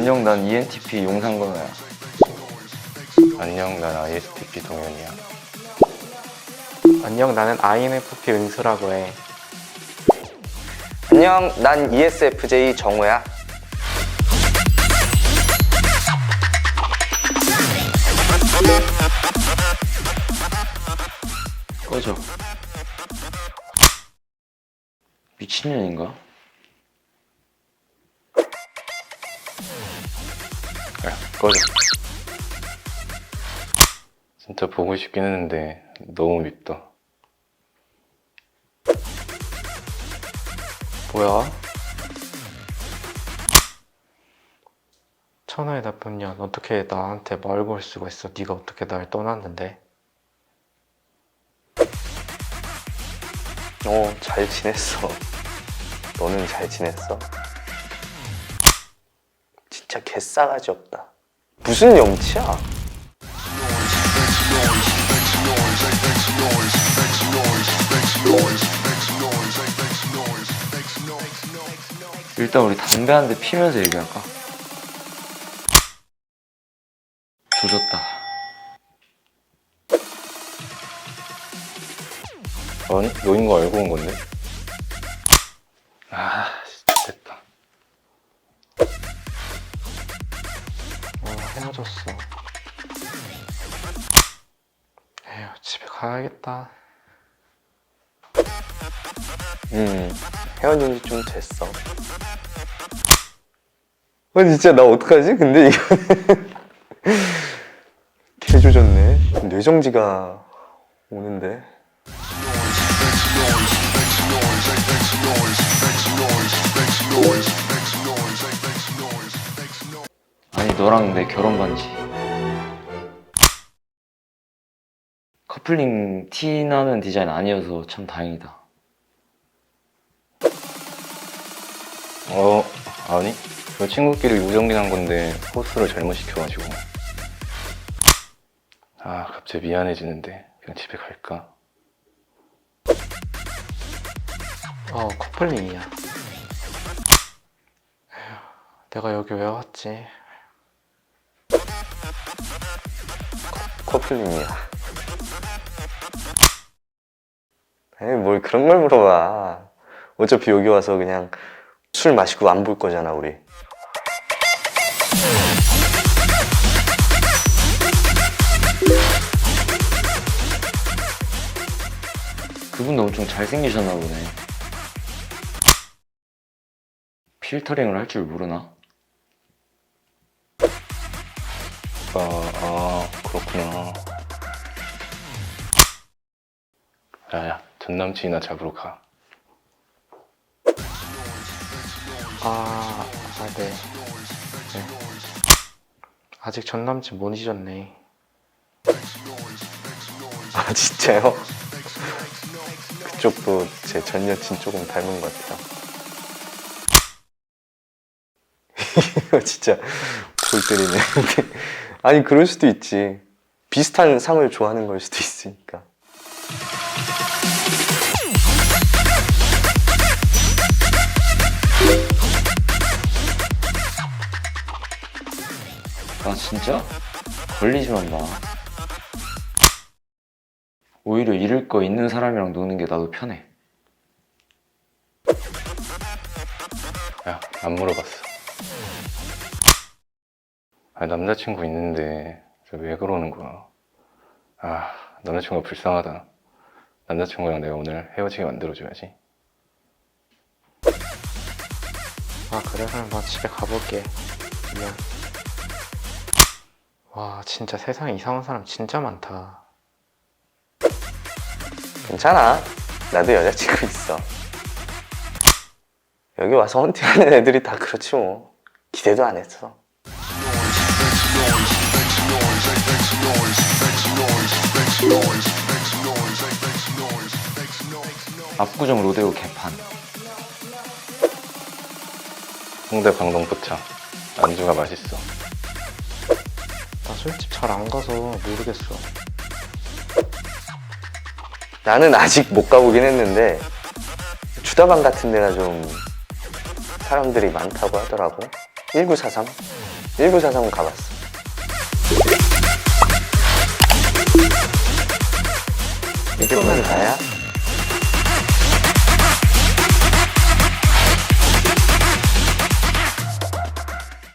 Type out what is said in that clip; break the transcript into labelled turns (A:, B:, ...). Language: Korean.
A: 안녕 난 ENTP 용산건호야
B: 안녕, 난 ISTP 동현이야.
C: 안녕 나는 INFP 은수라고 해
D: 안녕, 난 ESFJ 정우야.
A: 꺼져 미친년인가?
B: 꺼져. 진짜 보고 싶긴 했는데 너무 밉다.
C: 뭐야? 천하의 나쁜 년 어떻게 나한테 말 걸 수가 있어 네가 어떻게 날 떠났는데
D: 어, 잘 지냈어. 너는 잘 지냈어? 진짜 개싸가지 없다. 무슨 염치야?
A: 일단 우리 담배 한 대 피면서 얘기할까? 조졌다
B: 아니, 너인 거 알고 온 건데? 아,
C: 헤어졌어 에휴 집에 가야겠다
D: 음, 헤어진 지 좀 됐어. 어, 진짜 나 어떡하지? 근데 이거는. 개 조졌네. 뇌정지가 오는데.
A: 너랑 내 결혼 반지. 커플링 티 나는 디자인 아니어서 참 다행이다.
B: 어, 아니, 저 친구끼리 우정리한 건데 호스를 잘못 시켜가지고. 아, 갑자기 미안해지는데 그냥 집에 갈까?
C: 어 커플링이야. 내가 여기 왜 왔지
D: 커플링이야. 에이, 뭘 그런 걸 물어봐. 어차피 여기 와서 그냥 술 마시고 안 볼 거잖아, 우리.
A: 그분도 엄청 잘생기셨나 보네 필터링을 할 줄
B: 모르나? 야야, 전 남친이나 잡으러 가.
C: 아, 아, 네. 네. 아직 전 남친 못 잊었네.
D: 아, 진짜요? 그쪽도 제 전 여친 조금 닮은 것 같아요. 이거 진짜 골 때리네. 아니, 그럴 수도 있지. 비슷한 상을 좋아하는 걸 수도 있으니까.
A: 아 진짜? 걸리지만 마 오히려 잃을 거 있는 사람이랑 노는 게 나도 편해
B: 야, 안 물어봤어. 아, 남자친구 있는데 저왜 그러는 거야? 아, 남자친구가 불쌍하다. 남자친구랑 내가 오늘 헤어지게 만들어줘야지.
C: 아, 그래? 그럼 나 집에 가볼게. 미안. 와, 진짜 세상에 이상한 사람 진짜 많다.
D: 괜찮아. 나도 여자친구 있어. 여기 와서 헌팅하는 애들이 다 그렇지 뭐. 기대도 안 했어.
A: 압구정 로데오 개판
B: 홍대 방동 포차. 안주가 맛있어.
C: 나 술집 잘 안 가서 모르겠어.
D: 나는 아직 못 가보긴 했는데 주다방 같은 데가 좀 사람들이 많다고 하더라고. 1943? 1943 가봤어. 이렇게 보면 다야?